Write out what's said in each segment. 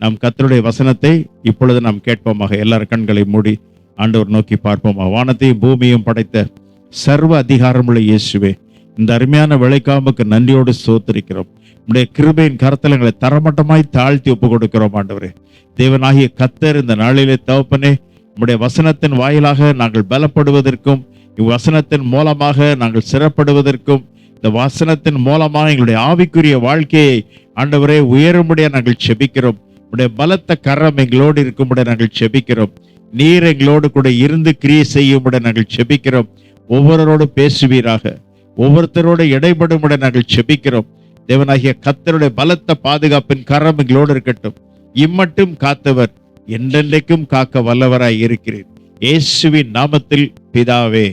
நாம் கத்தருடைய வசனத்தை இப்பொழுது நாம் கேட்போமாக. எல்லார் கண்களை மூடி ஆண்டவர் நோக்கி பார்ப்போமாக வானத்தையும் பூமியும் படைத்த சர்வ அதிகாரமுள்ள இயேசுவே இந்த அருமையான விளைக்காமுக்கு நன்றியோடு சோத்திருக்கிறோம் உடைய கிருபையின் கரத்தலங்களை தரமட்டமாய் தாழ்த்தி ஒப்பு கொடுக்கிறோம் ஆண்டவரே. தேவனாகிய கத்தர் இந்த நாளிலே தவப்பனே உடைய வசனத்தின் வாயிலாக நாங்கள் பலப்படுவதற்கும் இவ்வசனத்தின் மூலமாக நாங்கள் சிறப்படுவதற்கும் இந்த வசனத்தின் மூலமாக எங்களுடைய ஆவிக்குரிய வாழ்க்கையை ஆண்டவரே உயரும்படியாக நாங்கள் செபிக்கிறோம். உடைய பலத்த கரம் எங்களோடு இருக்கும்படி நாங்கள் செபிக்கிறோம். நீர் எங்களோடு கூட இருந்து கிரியை செய்யும்படி நாங்கள் செபிக்கிறோம். ஒவ்வொருவரோடு பேசுவீராக. ஒவ்வொருத்தரோடு இடைபடும்படி நாங்கள் செபிக்கிறோம். தேவனாகிய கத்தருடைய பலத்த பாதுகாப்பின் கரம் எங்களோடு இருக்கட்டும். இம்மட்டும் காத்தவர் என்றென்றைக்கும் காக்க வல்லவராய் இருக்கிறேன் இயேசுவின் நாமத்தில் பிதாவே.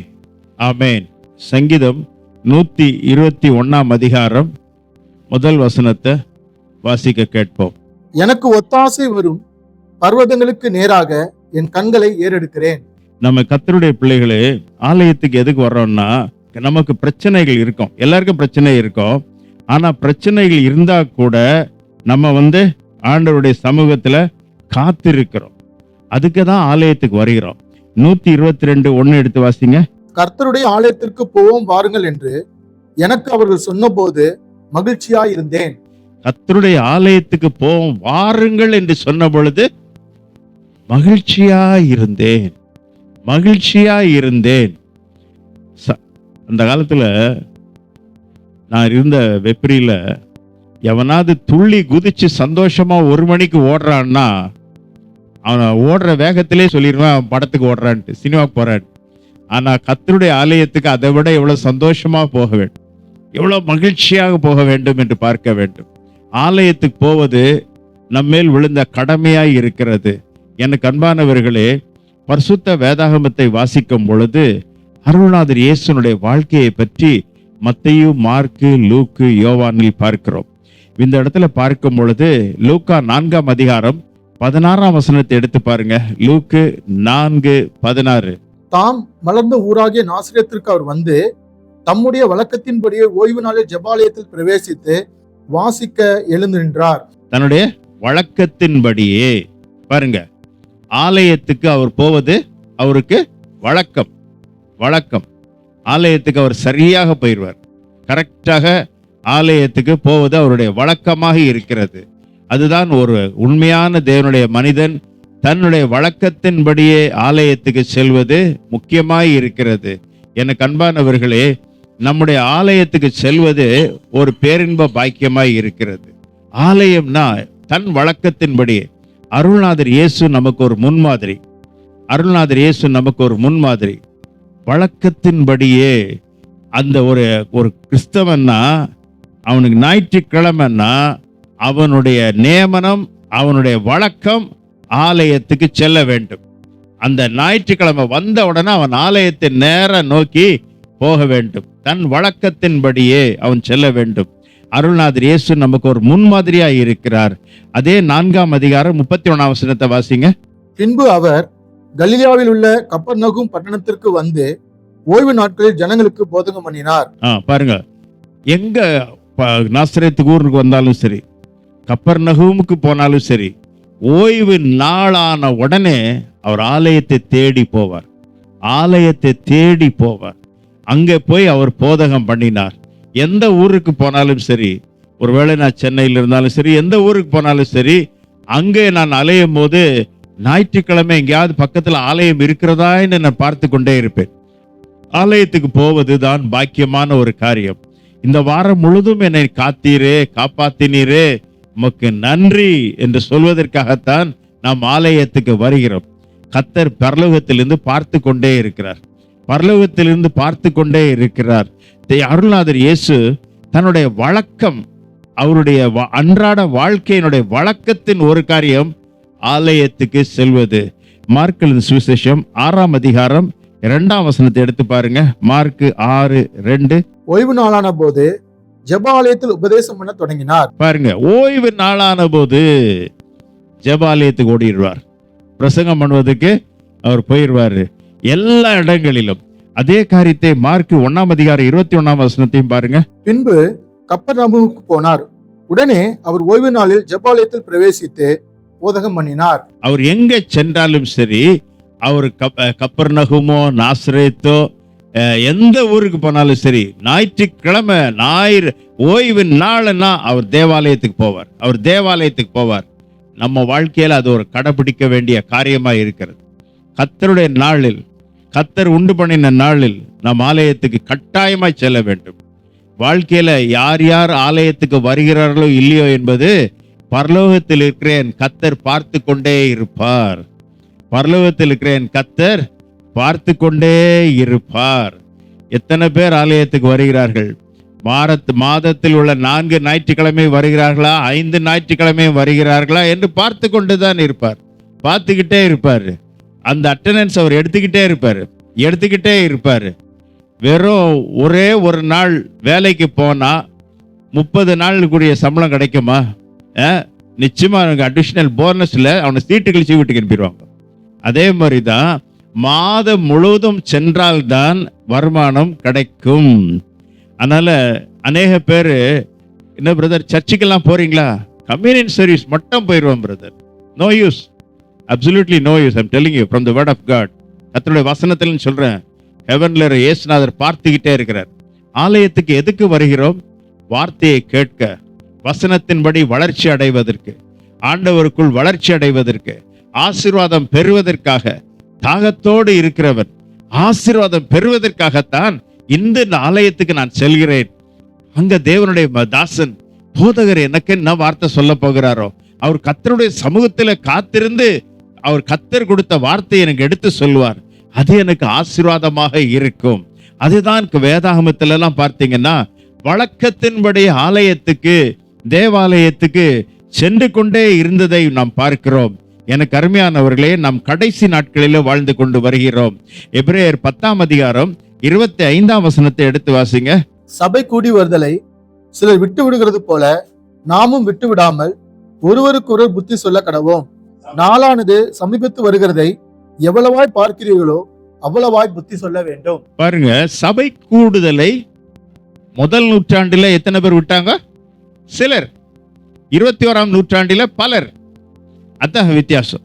ஆமேன். சங்கீதம் நூத்தி இருபத்தி ஒன்னாம் அதிகாரம் முதல் வசனத்தை வாசிக்க கேட்போம். எனக்கு ஒத்தாசை வரும் பர்வதங்களுக்கு நேராக என் கண்களை ஏறெடுக்கிறேன். நம்ம கத்தருடைய பிள்ளைகளே ஆலயத்துக்கு எதுக்கு வர்றோம்னா நமக்கு பிரச்சனைகள் இருக்கும். எல்லாருக்கும் பிரச்சனை இருக்கும். ஆனா பிரச்சனைகள் இருந்தா கூட நம்ம வந்து ஆண்டவருடைய சமூகத்துல காத்திருக்கிறோம். அதுக்கு தான் ஆலயத்துக்கு வருகிறோம். நூத்தி இருபத்தி ரெண்டு ஒன்னு எடுத்து வாசிங்க. கர்த்தருடைய ஆலயத்திற்கு போவோம் வாருங்கள் என்று எனக்கு அவர்கள் சொன்னபோது மகிழ்ச்சியாய் இருந்தேன் கத்தருடைய ஆலயத்துக்கு போவோம் வாருங்கள் என்று சொன்ன பொழுது மகிழ்ச்சியா இருந்தேன் மகிழ்ச்சியா இருந்தேன் ச- அந்த காலத்துல நான் இருந்த வெப்பரியில் எவனாவது துள்ளி குதிச்சு சந்தோஷமா ஒரு மணிக்கு ஓடுறான்னா அவன் ஓடுற வேகத்திலே சொல்லிடுவான் அவன் படத்துக்கு ஓடுறான்ட்டு சினிமாவுக்கு போறான். ஆனா கத்தருடைய ஆலயத்துக்கு அதை விட எவ்வளவு சந்தோஷமா போக வேண்டும் எவ்வளவு மகிழ்ச்சியாக போக வேண்டும் என்று பார்க்க வேண்டும். ஆலயத்துக்கு போவது நம்மேல் விழுந்த கடமையாய் இருக்கிறது. எனக்கு அன்பானவர்களே பரிசுத்த வேதாகமத்தை வாசிக்கும் பொழுது அருள்நாதர் இயேசுனுடைய வாழ்க்கையை பற்றி மத்தையு மார்க்கு லூக்கு யோவானில் பார்க்கிறோம். இந்த இடத்துல பார்க்கும் பொழுது லூக்கா நான்காம் அதிகாரம் பதினாறாம் வசனத்தை எடுத்து பாருங்க. லூக்கு நான்கு பதினாறு. தாம் மலர்ந்த ஊராகிய நாசிரியத்திற்கு அவர் வந்து தம்முடைய வழக்கத்தின்படியே ஓய்வு நாளில் ஜெபாலயத்தில் பிரவேசித்து வாசிக்க எழுந்து நின்றார் தன்னுடைய வழக்கத்தின்படியே பாருங்க ஆலயத்துக்கு அவர் போவது அவருக்கு வழக்கம் வழக்கம். ஆலயத்துக்கு அவர் சரியாக போயிடுவார். கரெக்டாக ஆலயத்துக்கு போவது அவருடைய வழக்கமாக இருக்கிறது. அதுதான் ஒரு உண்மையான தேவனுடைய மனிதன் தன்னுடைய வழக்கத்தின்படியே ஆலயத்துக்கு செல்வது முக்கியமாய் இருக்கிறது. எனக்கு அன்பானவர்களே நம்முடைய ஆலயத்துக்கு செல்வது ஒரு பேரின்ப பாக்கியமாய் இருக்கிறது. ஆலயம்னா தன் வழக்கத்தின்படி அருள்நாதர் இயேசு நமக்கு ஒரு முன்மாதிரி. அருள்நாதர் இயேசு நமக்கு ஒரு முன்மாதிரி. வழக்கத்தின்படியே அந்த ஒரு ஒரு கிறிஸ்தவன்னா அவனுக்கு ஞாயிற்றுக்கிழமைன்னா அவனுடைய நியமனம் அவனுடைய வழக்கம் ஆலயத்துக்கு செல்ல வேண்டும். அந்த ஞாயிற்றுக்கிழமை வந்த உடனே அவன் ஆலயத்தை நேர நோக்கி போக வேண்டும். தன் வழக்கத்தின்படியே அவன் செல்ல வேண்டும். அருள்நாதர் இயேசு நமக்கு ஒரு முன்மாதிரியா இருக்கிறார். அதே நான்காம் அதிகாரம் முப்பத்தி ஒன்னாம் வசனத்தை வாசிங்க. பின்பு அவர் கலிலியாவில் உள்ள கப்பர்நகும் பட்டணத்திற்கு வந்து ஓய்வு நாட்களில் ஜனங்களுக்கு போதகம் பண்ணினார். ஆ பாருங்க. எங்க நாசரேத்துக்கு ஊருக்கு வந்தாலும் சரி கப்பர் நகூமுக்கு போனாலும் சரி ஓய்வு நாளான உடனே அவர் ஆலயத்தை தேடி போவார். ஆலயத்தை தேடி போவார். அங்கே போய் அவர் போதகம் பண்ணினார். எந்த ஊருக்கு போனாலும் சரி ஒருவேளை நான் சென்னையில் இருந்தாலும் சரி எந்த ஊருக்கு போனாலும் சரி அங்கே நான் அலையும் போது ஞாயிற்றுக்கிழமை எங்கேயாவது பக்கத்தில் ஆலயம் இருக்கிறதா என்று நான் பார்த்து கொண்டே இருப்பேன். ஆலயத்துக்கு போவது தான் பாக்கியமான ஒரு காரியம். இந்த வாரம் முழுதும் என்னை காத்தீரே காப்பாத்தினீரே உமக்கு நன்றி என்று சொல்வதற்காகத்தான் நாம் ஆலயத்துக்கு வருகிறோம். கத்தர் பரலோகத்திலிருந்து பார்த்து கொண்டே இருக்கிறார். பரலோகத்திலிருந்து பார்த்து கொண்டே இருக்கிறார். தே- அருள்நாதர் இயேசு தன்னுடைய வழக்கம் அவருடைய அன்றாட வாழ்க்கையினுடைய வழக்கத்தின் ஒரு காரியம் ஆலயத்துக்கு செல்வது. மார்க்கலின் சுவிசேஷம் ஆறாம் அதிகாரம் இரண்டாம் வசனத்தை எடுத்து பாருங்க. மார்க்கு ஆறு ரெண்டு. ஓய்வு நாளான போது ஜெபாலயத்தில் உபதேசம் பண்ண தொடங்கினார். பாருங்க ஓய்வு நாளான போது ஜெபாலயத்துக்கு ஓடிடுவார். பிரசங்கம் பண்ணுவதற்கு அவர் போயிடுவாரு. எல்லா இடங்களிலும். அதே காரியத்தை மார்க்கு ஒன்னாம் அதிகாரம் இருபத்தி ஒன்னாம் வசனத்தையும் பாருங்க. பின்பு கப்பர்நகமுக்கு போனார். உடனே அவர் ஓய்வு நாளில் ஜெபாலயத்தில் பிரவேசித்து போதகம் பண்ணினார். அவர் எங்க சென்றாலும் சரி அவர் கப் கப்பர்நகுமோ நாசரேத்தோ எந்த ஊருக்கு போனாலும் சரி ஞாயிற்றுக்கிழமை ஞாயிறு ஓய்வு நாள்னா அவர் தேவாலயத்துக்கு போவார். அவர் தேவாலயத்துக்கு போவார். நம்ம வாழ்க்கையில அது ஒரு கடைபிடிக்க வேண்டிய காரியமா இருக்கிறது. கத்தருடைய நாளில் கத்தர் உண்டு பண்ணின நாளில் நம் ஆலயத்துக்கு கட்டாயமாய் செல்ல வேண்டும். வாழ்க்கையில யார் யார் ஆலயத்துக்கு வருகிறார்களோ இல்லையோ என்பது பரலோகத்தில் இருக்கிற என் கத்தர் பார்த்து கொண்டே இருப்பார். பரலோகத்தில் இருக்கிற என் கத்தர் பார்த்து கொண்டே இருப்பார். எத்தனை பேர் ஆலயத்துக்கு வருகிறார்கள்? மாரத் மாதத்தில் உள்ள நான்கு ஞாயிற்றுக்கிழமை வருகிறார்களா? ஐந்து ஞாயிற்றுக்கிழமை வருகிறார்களா? என்று பார்த்து கொண்டுதான் இருப்பார். பார்த்துக்கிட்டே இருப்பார். அந்த அட்டண்டன்ஸ் அவர் எடுத்துக்கிட்டே இருப்பார். எடுத்துக்கிட்டே இருப்பார். வெறும் ஒரே ஒரு நாள் வேலைக்கு போனால் முப்பது நாளுக்குரிய சம்பளம் கிடைக்குமா? நிச்சயமாக அவனுக்கு அடிஷ்னல் போனஸில் அவனை சீட்டு கழிச்சு வீட்டுக்கு அனுப்பிடுவாங்க. அதே மாதிரி தான் மாதம் முழுவதும் சென்றால்தான் வருமானம் கிடைக்கும். அதனால் அநேக பேர் என்ன பிரதர் சர்ச்சுக்கெல்லாம் போகிறீங்களா கம்யூனியன் சர்வீஸ் மட்டும் போயிடுவோம் brother no use absolutely no use I'm telling you from the word of God கத்தருடைய வசனத்தில் சொல்கிறேன் ஹெவன்ல இயேசுநாதர் பார்த்துக்கிட்டே இருக்கிறார். ஆலயத்துக்கு எதுக்கு வருகிறோம்? வார்த்தையை கேட்க. வசனத்தின்படி வளர்ச்சி அடைவதற்கு. ஆண்டவருக்குள் வளர்ச்சி அடைவதற்கு. ஆசீர்வாதம் பெறுவதற்காக. தாகத்தோடு இருக்கிறவன். ஆசீர்வாதம் பெறுவதற்காகத்தான் இந்த ஆலயத்துக்கு நான் செல்கிறேன். அங்க தேவனுடைய தாசன் போதகர் எனக்கு என்ன வார்த்தை சொல்ல போகிறாரோ அவர் கத்தருடைய சமூகத்தில் காத்திருந்து அவர் கத்தர் கொடுத்த வார்த்தையை எனக்கு எடுத்து சொல்வார் அது எனக்கு ஆசீர்வாதமாக இருக்கும். அதுதான் வேதாகமத்துல எல்லாம் பார்த்தீங்கன்னா வழக்கத்தின்படி ஆலயத்துக்கு தேவாலயத்துக்கு சென்று கொண்டே இருந்ததை நாம் பார்க்கிறோம். எனக்கு அருமையானவர்களே நாம் கடைசி நாட்களிலே வாழ்ந்து கொண்டு வருகிறோம். எப்ரேயர் பத்தாம் அதிகாரம் இருபத்தி ஐந்தாம் வசனத்தை எடுத்து வாசிங்க. சபை கூடி வருதலை சிலர் விட்டு விடுகிறது போல நாமும் விட்டு விடாமல் ஒருவருக்கொருவர் புத்தி சொல்ல கடவோம். நாளானது சமீபத்து வருகிறதை எவ்வளவாய் பார்க்கிறீர்களோ அவ்வளவாய் புத்தி சொல்ல வேண்டும். பாருங்க சபை கூடுதலை முதல் நூற்றாண்டுல எத்தனை பேர் விட்டாங்க? சிலர். இருபத்தி ஓராம் நூற்றாண்டுல பலர். அதான் வித்தியாசம்.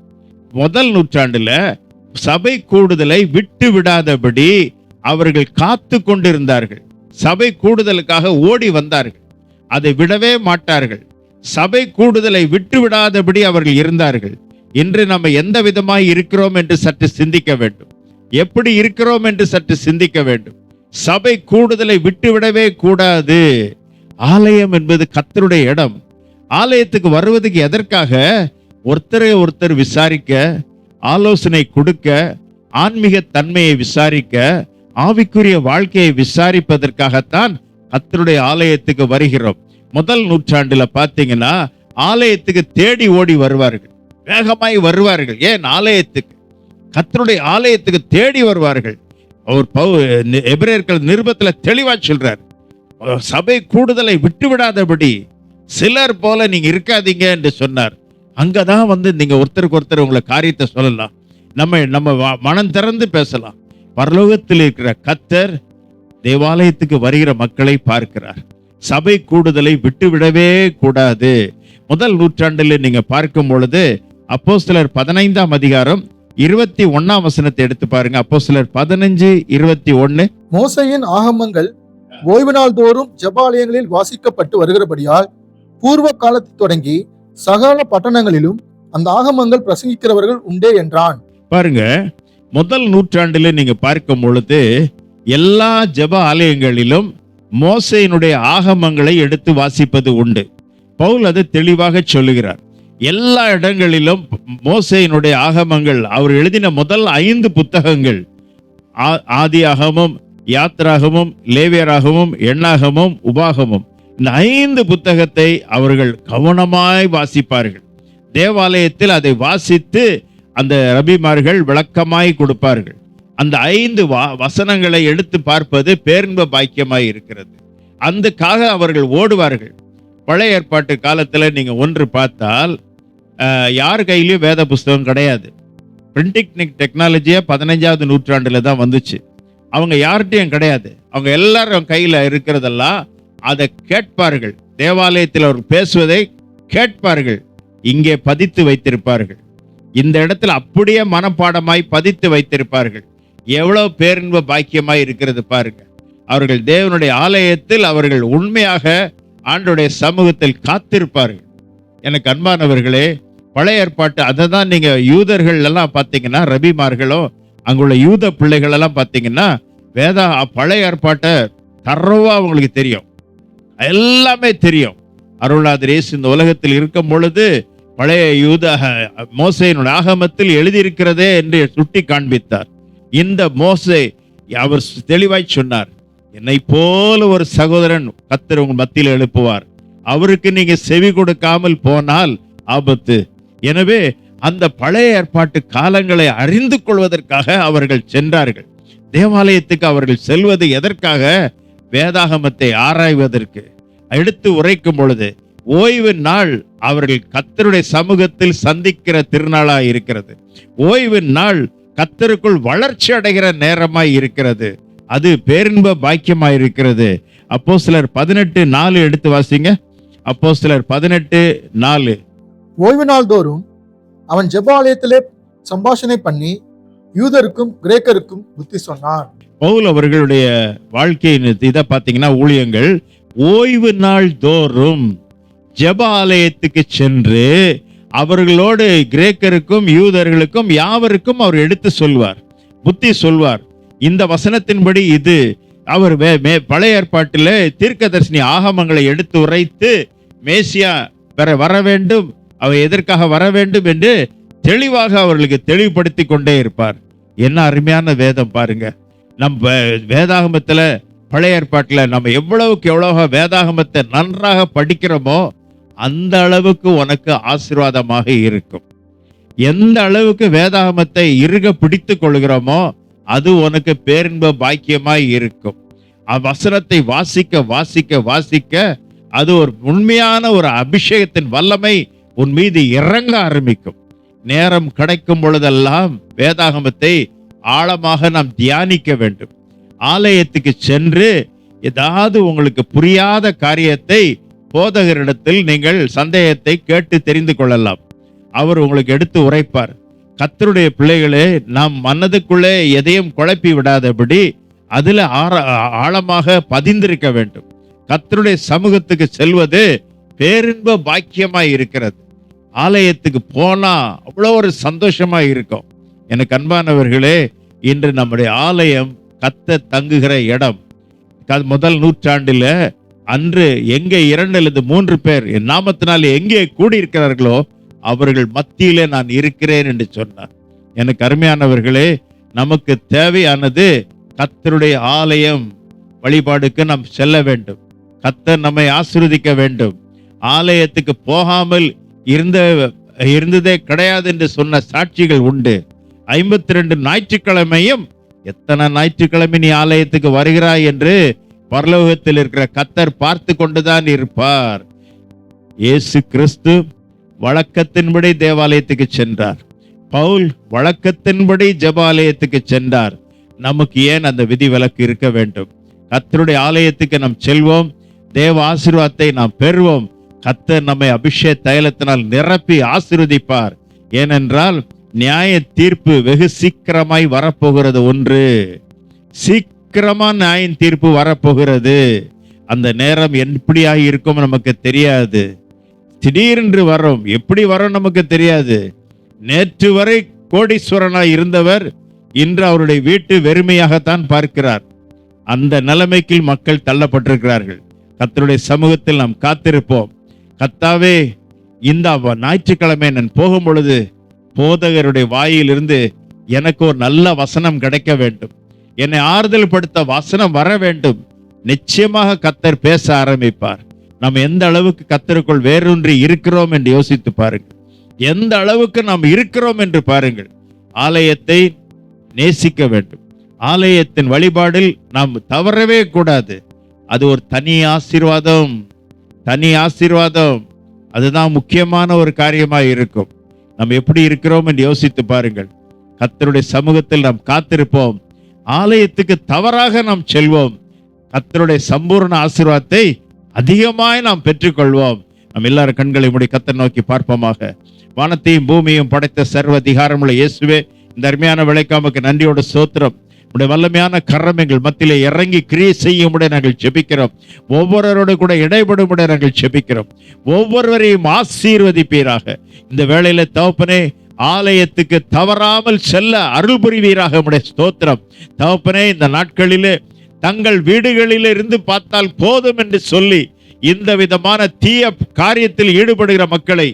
முதல் நூற்றாண்டுல சபை கூடுதலை விட்டு விடாதபடி அவர்கள் காத்து கொண்டிருந்தார்கள். சபை கூடுதலுக்காக ஓடி வந்தார்கள். அதை விடவே மாட்டார்கள். சபை கூடுதலை விட்டு விடாதபடி அவர்கள் இருந்தார்கள். இன்று நம்ம எந்த விதமாய் இருக்கிறோம் என்று சற்று சிந்திக்க வேண்டும். எப்படி இருக்கிறோம் என்று சற்று சிந்திக்க வேண்டும். சபை கூடுதலை விட்டுவிடவே கூடாது. ஆலயம் என்பது கத்தருடைய இடம். ஆலயத்துக்கு வருவதுக்கு எதற்காக? ஒருத்தரை ஒருத்தர் விசாரிக்க ஆலோசனை கொடுக்க ஆன்மீக தன்மையை விசாரிக்க ஆவிக்குரிய வாழ்க்கையை விசாரிப்பதற்காகத்தான் கத்தருடைய ஆலயத்துக்கு வருகிறோம். முதல் நூற்றாண்டுல பார்த்தீங்கன்னா ஆலயத்துக்கு தேடி ஓடி வருவார்கள். வேகமாய் வருவார்கள். ஏன்? ஆலயத்துக்கு. கத்தருடைய ஆலயத்துக்கு தேடி வருவார்கள். அவர் பவு- எபிரேயர்கள் நிருபத்தில் தெளிவாக சொல்றார். சபை கூடுதலை விட்டு விடாதபடி சிலர் போல நீங்க இருக்காதீங்க என்று சொன்னார். அங்கே தான் வந்து நீங்க ஒருத்தருக்கு ஒருத்தர் உங்களை காரியத்தை சொல்லலாம். நம்ம நம்ம மனம் திறந்து பேசலாம். பரலோகத்தில் இருக்கிற கத்தர் தேவாலயத்துக்கு வருகிற மக்களை பார்க்கிறார். சபை கூடுதலை விட்டுவிடவே கூடாது. முதல் நூற்றாண்டில் நீங்க பார்க்கும் பொழுது அப்போஸ்தலர் பதினைந்தாம் அதிகாரம் இருபத்தி ஒன்னாம் வசனத்தை எடுத்து பாருங்க. அப்போஸ்தலர் பதினஞ்சு இருபத்தி ஒன்னு. மோசையின் ஆகமங்கள் ஓய்வு நாள் தோறும் ஜபாலயங்களில் வாசிக்கப்பட்டு வருகிறபடியால் பூர்வ காலத்தில் தொடங்கி சகல பட்டணங்களிலும் அந்த ஆகமங்கள் பிரசங்கிக்கிறவர்கள் உண்டே என்றான். பாருங்க முதல் நூற்றாண்டில் நீங்க பார்க்கும் பொழுது எல்லா ஜெப ஆலயங்களிலும் மோசையினுடைய ஆகமங்களை எடுத்து வாசிப்பது உண்டு. பவுல் அது தெளிவாக சொல்லுகிறார். எல்லா இடங்களிலும் மோசையினுடைய ஆகமங்கள் அவர் எழுதின முதல் ஐந்து புத்தகங்கள் ஆ- ஆதியாகமும் யாத்ராகமும் லேவியராகமும் எண்ணாகமும் உபாகமும். இந்த ஐந்து புத்தகத்தை அவர்கள் கவனமாய் வாசிப்பார்கள். தேவாலயத்தில் அதை வாசித்து அந்த ரபிமார்கள் விளக்கமாய் கொடுப்பார்கள். அந்த ஐந்து வா- வசனங்களை எடுத்து பார்ப்பது பேரின்ப பாக்கியமாய் இருக்கிறது. அதுக்காக அவர்கள் ஓடுவார்கள். பழைய ஏற்பாட்டு காலத்தில் நீங்கள் ஒன்று பார்த்தால் யார் கையிலையும் வேத புஸ்தகம் கிடையாது. பிரிண்டிங் டெக்னாலஜியே பதினஞ்சாவது நூற்றாண்டில் தான் வந்துச்சு. அவங்க யார்கிட்டையும் கிடையாது. அவங்க எல்லாரும் கையில் இருக்கிறதெல்லாம் அதை கேட்பார்கள். தேவாலயத்தில் அவர் பேசுவதை கேட்பார்கள். இங்கே பதித்து வைத்திருப்பார்கள். இந்த இடத்துல அப்படியே மனப்பாடமாய் பதித்து வைத்திருப்பார்கள். எவ்வளோ பேரின்ப பாக்கியமாய் இருக்கிறது பாருங்க. அவர்கள் தேவனுடைய ஆலயத்தில் அவர்கள் உண்மையாக ஆண்டுடைய சமூகத்தில் காத்திருப்பார்கள். எனக்கு அன்பானவர்களே பழைய ஏற்பாட்டு அதை தான் நீங்க யூதர்கள் எல்லாம் பார்த்தீங்கன்னா ரபிமார்களோ அங்குள்ள யூத பிள்ளைகள் எல்லாம் பார்த்தீங்கன்னா வேதா பழைய ஏற்பாட்டை தரவா அவங்களுக்கு தெரியும். எல்லாமே தெரியும். அருளாதர் இயேசு இந்த உலகத்தில் இருக்கும் பொழுது பழைய யூத மோசையினுடைய ஆகமத்தில் எழுதியிருக்கிறதே என்று சுட்டி காண்பித்தார். இந்த மோசை அவர் தெளிவாய் சொன்னார் என்னை போல ஒரு சகோதரன் கத்தர் உங்கள் மத்தியில் எழுப்புவார். அவருக்கு நீங்க செவி கொடுக்காமல் போனால் ஆபத்து. எனவே அந்த பழைய ஏற்பாட்டு காலங்களை அறிந்து கொள்வதற்காக அவர்கள் சென்றார்கள். தேவாலயத்துக்கு அவர்கள் செல்வது எதற்காக? வேதாகமத்தை ஆராய்வதற்கு. எடுத்து உரைக்கும் பொழுது ஓய்வு நாள் அவர்கள் கத்தருடைய சமூகத்தில் சந்திக்கிற திருநாளாய் இருக்கிறது. ஓய்வு நாள் கத்தருக்குள் வளர்ச்சி அடைகிற நேரமாய் இருக்கிறது. அது பேரின்ப பாக்கியமாய் இருக்கிறது. அப்போ சிலர் பதினெட்டு நாலு எடுத்து வாசிங்க. அப்போ சிலர் பதினெட்டு நாலு. ஓய்வு நாள் தோறும் அவன் ஜெபாலயத்திலே சம்பாஷணை பண்ணி யூதருக்கும் கிரேக்கருக்கும் புத்தி சொன்னான். பவுல் அவர்களுடைய வாழ்க்கையின் இதை பார்த்தீங்கன்னா ஊழியங்கள் ஓய்வு நாள் தோறும் ஜெப ஆலயத்துக்கு சென்று அவர்களோடு கிரேக்கருக்கும் யூதர்களுக்கும் யாவருக்கும் அவர் எடுத்து சொல்வார் புத்தி சொல்வார். இந்த வசனத்தின்படி இது அவர் வே- மே- பழைய ஏற்பாட்டில் தீர்க்கதரிசனி ஆகமங்களை எடுத்து உரைத்து மேசியா பெற வர வேண்டும் அவர் எதற்காக வர வேண்டும் என்று தெளிவாக அவர்களுக்கு தெளிவுபடுத்தி கொண்டே இருப்பார். என்ன அருமையான வேதம் பாருங்க. நம்ம வேதாகமத்தில் பழைய ஏற்பாட்டில் நம்ம எவ்வளவுக்கு எவ்வளவு வேதாகமத்தை நன்றாக படிக்கிறோமோ அந்த அளவுக்கு உனக்கு ஆசீர்வாதமாக இருக்கும். எந்த அளவுக்கு வேதாகமத்தை இறுக பிடித்து கொள்கிறோமோ அது உனக்கு பேரின்ப பாக்கியமாய் இருக்கும். வசனத்தை வாசிக்க வாசிக்க வாசிக்க அது ஒரு உண்மையான ஒரு அபிஷேகத்தின் வல்லமை உன் மீது இறங்க ஆரம்பிக்கும். நேரம் கிடைக்கும் பொழுதெல்லாம் வேதாகமத்தை ஆழமாக நாம் தியானிக்க வேண்டும். ஆலயத்துக்கு சென்று ஏதாவது உங்களுக்கு புரியாத காரியத்தை போதகரிடத்தில் நீங்கள் சந்தேகத்தை கேட்டு தெரிந்து கொள்ளலாம். அவர் உங்களுக்கு எடுத்து உரைப்பார். கத்தருடைய பிள்ளைகளே நாம் மனதுக்குள்ளே எதையும் குழப்பி விடாதபடி அதில் ஆற- ஆழமாக பதிந்திருக்க வேண்டும். கத்தருடைய சமூகத்துக்கு செல்வது பேரின்ப பாக்கியமாய் இருக்கிறது. ஆலயத்துக்கு போனா அவ்வளோ ஒரு சந்தோஷமா இருக்கும். எனக்கு அன்பானவர்களே இன்று நம்முடைய ஆலயம் கத்த தங்குகிற இடம். க- முதல் நூற்றாண்டில் அன்று எங்கே இரண்டு அல்லது மூன்று பேர் என் நாமத்தினால் எங்கே கூடியிருக்கிறார்களோ அவர்கள் மத்தியிலே நான் இருக்கிறேன் என்று சொன்னார். எனக்கு அருமையானவர்களே நமக்கு தேவையானது கத்தருடைய ஆலயம் வழிபாடுக்கு நாம் செல்ல வேண்டும். கத்தர் நம்மை ஆசிர்வதிக்க வேண்டும். ஆலயத்துக்கு போகாமல் இருந்த இருந்ததே கிடையாது என்று சொன்ன சாட்சிகள் உண்டு. ஐம்பத்தி ரெண்டு ஞாயிற்றுக்கிழமையும் எத்தனை ஞாயிற்றுக்கிழமை நீ ஆலயத்துக்கு வருகிறாய் என்று பரலோகத்தில் இருக்கிற கத்தர் பார்த்து கொண்டுதான் இருப்பார். இயேசு கிறிஸ்து வழக்கத்தின்படி தேவாலயத்துக்கு சென்றார். பவுல் வழக்கத்தின்படி ஜெபாலயத்துக்கு சென்றார். நமக்கு ஏன் அந்த விதி விலக்கு இருக்க வேண்டும்? கத்தருடைய ஆலயத்துக்கு நாம் செல்வோம். தேவ ஆசீர்வாதத்தை நாம் பெறுவோம். கத்தர் நம்மை அபிஷேக தைலத்தினால் நிரப்பி ஆசிர்வதிப்பார். ஏனென்றால் நியாய தீர்ப்பு வெகு சீக்கிரமாய் வரப்போகிறது ஒன்று. சீக்கிரமா நியாய தீர்ப்பு வரப்போகிறது. அந்த நேரம் எப்படியாக இருக்கும் நமக்கு தெரியாது. திடீரென்று வரும் எப்படி வரும் நமக்கு தெரியாது. நேற்று வரை கோடீஸ்வரனாய் இருந்தவர் இன்று அவருடைய வீட்டு வெறுமையாகத்தான் பார்க்கிறார். அந்த நிலைமைக்கு மக்கள் தள்ளப்பட்டிருக்கிறார்கள். கத்தருடைய சமூகத்தில் நாம் காத்திருப்போம். கத்தாவே இந்த ஞாயிற்றுக்கிழமை நான் போகும் பொழுது போதகருடைய வாயிலிருந்து எனக்கு ஒரு நல்ல வசனம் கிடைக்க வேண்டும். என்னை ஆறுதல் படுத்த வசனம் வர வேண்டும். நிச்சயமாக கத்தர் பேச ஆரம்பிப்பார். நாம் எந்த அளவுக்கு கத்தருக்குள் வேறொன்றி இருக்கிறோம் என்று யோசித்து பாருங்கள். எந்த அளவுக்கு நாம் இருக்கிறோம் என்று பாருங்கள். ஆலயத்தை நேசிக்க வேண்டும். ஆலயத்தின் வழிபாடில் நாம் தவறவே கூடாது. அது ஒரு தனி ஆசீர்வாதம். தனி ஆசீர்வாதம். அதுதான் முக்கியமான ஒரு காரியமாக இருக்கும். நாம் எப்படி இருக்கிறோம் என்று யோசித்து பாருங்கள். கத்தருடைய சமூகத்தில் நாம் காத்திருப்போம். ஆலயத்துக்கு தவறாக நாம் செல்வோம். கத்தருடைய சம்பூர்ண ஆசீர்வாதத்தை அதிகமாய் நாம் பெற்றுக்கொள்வோம். நம் எல்லாரும் கண்களை முடி கத்தை நோக்கி பார்ப்போமாக. வானத்தையும் பூமியும் படைத்த சர்வ அதிகாரமுள்ள இயேசுவே இந்த அருமையான விளைக்காமக்கு நன்றியோட சோத்திரம் உடைய வல்லமையான கரம் எங்கள் மத்தியிலே இறங்கி கிரியை செய்யும்படி நாங்கள் ஜெபிக்கிறோம். ஒவ்வொருவரோடு கூட இடைபடும் உடைய நாங்கள் ஜெபிக்கிறோம். ஒவ்வொருவரையும் ஆசீர்வதிப்பீராக. இந்த வேளையில தகப்பனே ஆலயத்துக்கு தவறாமல் செல்ல அருள் புரிவீராக உடைய ஸ்தோத்திரம். தகப்பனே இந்த நாட்களிலே தங்கள் வீடுகளில் இருந்து பார்த்தால் போதும் என்று சொல்லி இந்த விதமான தீய காரியத்தில் ஈடுபடுகிற மக்களை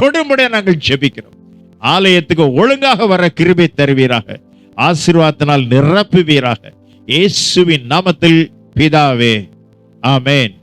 தொடுமுடைய நாங்கள் ஜெபிக்கிறோம். ஆலயத்துக்கு ஒழுங்காக வர கிருபை தருவீராக. ஆசீர்வாதத்தினால் நிரப்புவீராக. இயேசுவின் நாமத்தில் பிதாவே. ஆமேன்.